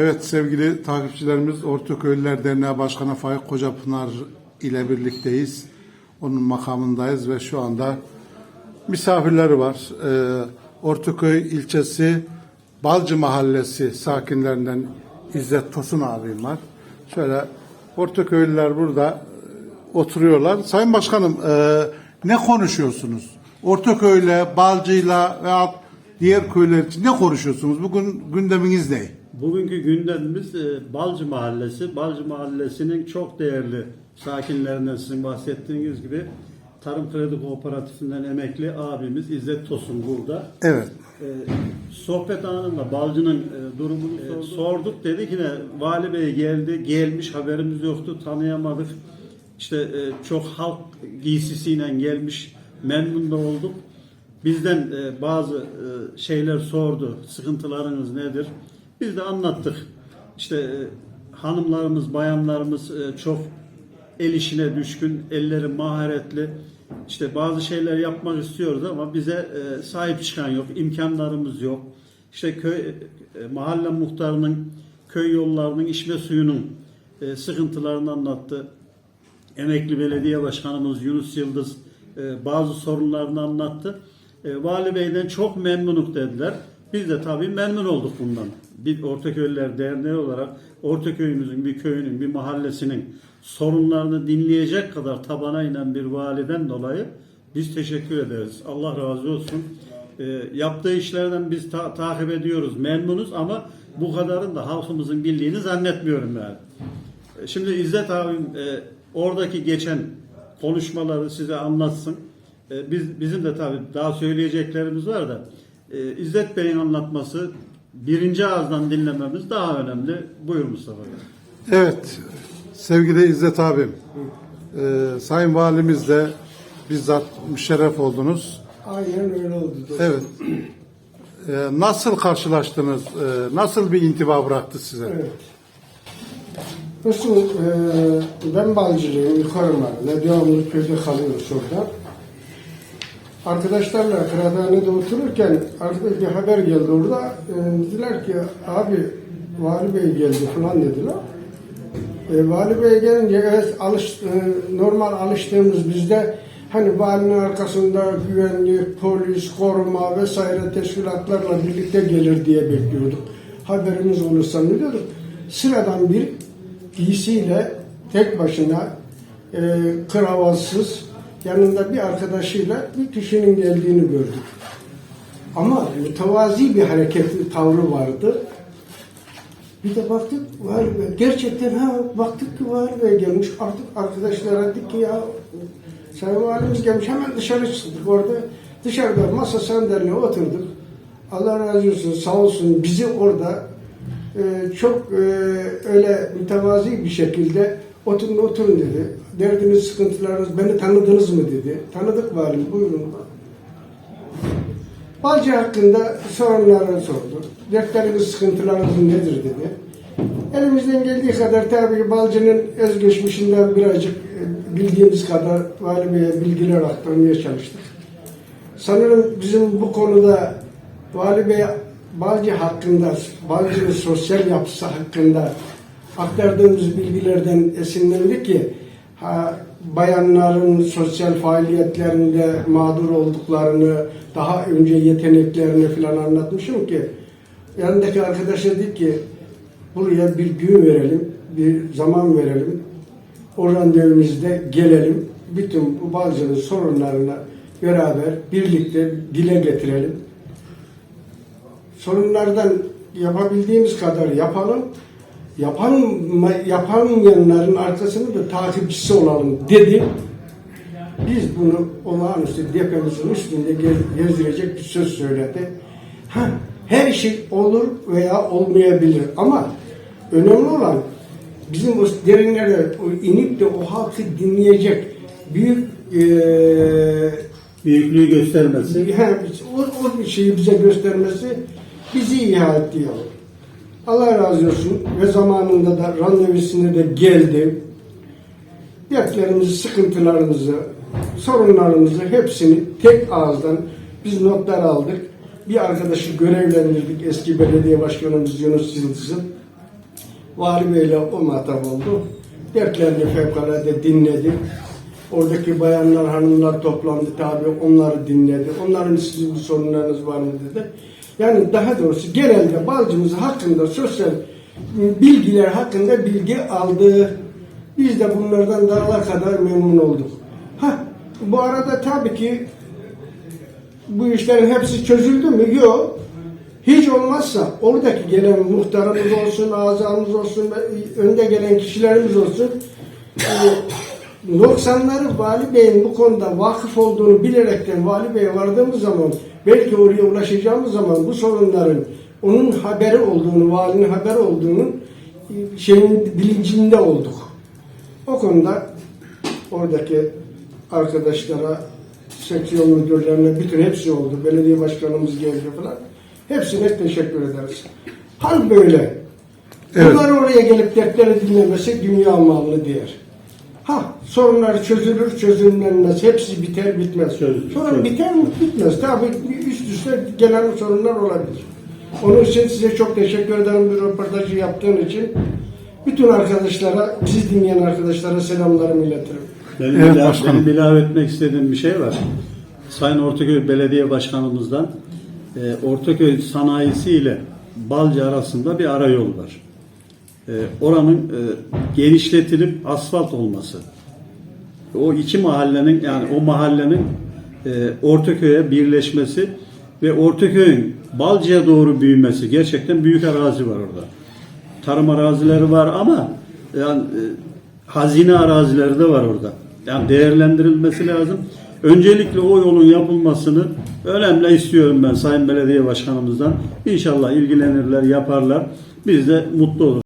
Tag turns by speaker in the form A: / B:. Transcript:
A: Evet sevgili takipçilerimiz Ortaköylüler Derneği Başkanı Faik Kocapınar ile birlikteyiz. Onun makamındayız ve şu anda misafirleri var. Ee, Ortaköy ilçesi Balcı Mahallesi sakinlerinden İzzet Tosun abim var. Şöyle Ortaköylüler burada e, oturuyorlar. Sayın Başkanım e, ne konuşuyorsunuz? Ortaköy'le, Balcı'yla veya diğer köyler için ne konuşuyorsunuz? Bugün gündeminiz ne?
B: Bugünkü gündemimiz e, Balcı Mahallesi. Balcı Mahallesi'nin çok değerli sakinlerinden sizin bahsettiğiniz gibi Tarım Kredi Kooperatifinden emekli abimiz İzzet Tosun burada.
A: Evet.
B: E, sohbet anında Balcı'nın e, durumunu sorduk. sorduk. Dedi ki ne Vali Bey geldi, gelmiş haberimiz yoktu, tanıyamadık. İşte e, çok halk giysisiyle gelmiş, memnun da olduk. Bizden e, bazı e, şeyler sordu, sıkıntılarınız nedir? Biz de anlattık. İşte e, hanımlarımız, bayanlarımız e, çok el işine düşkün, elleri maharetli. İşte bazı şeyler yapmak istiyoruz ama bize e, sahip çıkan yok, imkanlarımız yok. İşte köy mahalle muhtarının köy yollarının içme suyunun sıkıntılarını anlattı. Emekli Belediye Başkanımız Yunus Yıldız bazı sorunlarını anlattı. Vali Bey'den çok memnunuk dediler. Biz de tabii memnun olduk bundan. Bir Ortaköylüler Derneği olarak Ortaköy'ümüzün bir köyünün, bir mahallesinin sorunlarını dinleyecek kadar tabana inen bir validen dolayı biz teşekkür ederiz. Allah razı olsun. E, yaptığı işlerden biz ta- takip ediyoruz, memnunuz ama bu kadarın da halkımızın bildiğini zannetmiyorum yani. E, Şimdi İzzet abim e, oradaki geçen konuşmaları size anlatsın. E, biz bizim de tabii daha söyleyeceklerimiz var da e, İzzet Bey'in anlatması birinci ağızdan dinlememiz daha önemli. Buyur Mustafa Bey.
A: Evet. Sevgili İzzet abim. e, Sayın Valimiz de bizzat müşerref oldunuz.
C: Aynen öyle oldu.
A: Evet. E, nasıl karşılaştınız? E, nasıl bir intiba bıraktı size?
C: Evet. Nasıl, e, ben Balcılıyım, yukarı mahalle, devamlı köyde kalıyoruz orada. Arkadaşlarla kıraathanede otururken artık bir haber geldi orada. E, dediler ki abi Vali Bey geldi falan dediler. E, Vali Bey gelince evet alış, e, normal alıştığımız bizde hani valinin arkasında güvenlik, polis, koruma vesaire teşkilatlarla birlikte gelir diye bekliyorduk. Haberimiz olursa ne diyorduk? Sıradan bir giysiyle tek başına e, kravatsız yanında bir arkadaşıyla bir kişinin geldiğini gördük. Ama mütevazi bir hareket tavrı vardı. Bir de baktık Vali Bey, gerçekten ha baktık ki Vali Bey gelmiş. Artık arkadaşlara dedik ki ya Sayın Valimiz gelmiş hemen dışarı çıktık orada. Dışarıda masa sandalyeye oturduk. Allah razı olsun sağ olsun bizi orada e, çok e, öyle mütevazi bir şekilde oturun oturun dedi. Derdiniz sıkıntılarınız beni tanıdınız mı dedi. Tanıdık valim buyurun. Balcı hakkında sorunlarını sordu. Dertleriniz, sıkıntılarınız nedir dedi. Elimizden geldiği kadar tabii Balcı'nın özgeçmişinden birazcık e, bildiğimiz kadar Vali bilgiler aktarmaya çalıştık. Sanırım bizim bu konuda Vali Balcı hakkında, Balcı'nın sosyal yapısı hakkında aktardığımız bilgilerden esinlendik ki ha, bayanların sosyal faaliyetlerinde mağdur olduklarını, daha önce yeteneklerini falan anlatmışım ki yanındaki arkadaşa dedik ki buraya bir gün verelim, bir zaman verelim. O randevumuzda gelelim. Bütün bu Balcı'nın sorunlarını beraber birlikte dile getirelim sorunlardan yapabildiğimiz kadar yapalım. Yapan, yapamayanların arkasında da takipçisi olalım dedi. Biz bunu olağanüstü depemizin üstünde gez- gezdirecek bir söz söyledi. Ha, her şey olur veya olmayabilir ama önemli olan bizim o derinlere inip de o halkı dinleyecek büyük eee
B: Büyüklüğü göstermesi.
C: He, o, o şeyi bize göstermesi bizi ihya etti ya. Allah razı olsun ve zamanında da randevusuna da geldi. Dertlerimizi, sıkıntılarımızı, sorunlarımızı hepsini tek ağızdan biz notlar aldık. Bir arkadaşı görevlendirdik eski belediye başkanımız Yunus Yıldız'ın. Vali Bey'le o muhatap oldu. Dertlerini fevkalade dinledi. Oradaki bayanlar, hanımlar toplandı tabi onları dinledi. Onların sizin bir sorunlarınız var mı dedi. Yani daha doğrusu genelde balcımız hakkında sosyal bilgiler hakkında bilgi aldı. Biz de bunlardan dağlar kadar memnun olduk. Ha, bu arada tabii ki bu işlerin hepsi çözüldü mü? Yok. Hiç olmazsa oradaki gelen muhtarımız olsun, azamız olsun, önde gelen kişilerimiz olsun, e, noksanları Vali Bey'in bu konuda vakıf olduğunu bilerekten Vali Bey'e vardığımız zaman, belki oraya ulaşacağımız zaman bu sorunların onun haberi olduğunu, valinin haberi olduğunu e, şeyin bilincinde olduk. O konuda oradaki arkadaşlara, seksiyon müdürlerine bütün hepsi oldu. Belediye başkanımız geldi falan. Hepsine teşekkür ederiz. Hal böyle.
A: Evet.
C: Bunlar oraya gelip dertleri dinlemesi dünya malını diyer. Ha sorunlar çözülür çözülmez. Hepsi biter bitmez.
B: Çözülür,
C: Sorun
B: çözülür.
C: biter mi bitmez. Tabii üst üste gelen sorunlar olabilir. Onun için size çok teşekkür ederim bu röportajı yaptığın için. Bütün arkadaşlara, bizi dinleyen arkadaşlara selamlarımı iletirim.
B: Benim,
A: Evet
B: ila-
A: başkanım.
B: benim ilave etmek istediğim bir şey var. Sayın Ortaköy Belediye Başkanımızdan e, Ortaköy sanayisi ile Balcı arasında bir arayol var. E, oranın e, genişletilip asfalt olması. O iki mahallenin yani o mahallenin e, Ortaköy'e birleşmesi ve Ortaköy'ün Balcı'ya doğru büyümesi gerçekten büyük arazi var orada. Tarım arazileri var ama yani e, hazine arazileri de var orada. Yani değerlendirilmesi lazım. Öncelikle o yolun yapılmasını önemli istiyorum ben Sayın Belediye Başkanımızdan. İnşallah ilgilenirler, yaparlar. Biz de mutlu oluruz.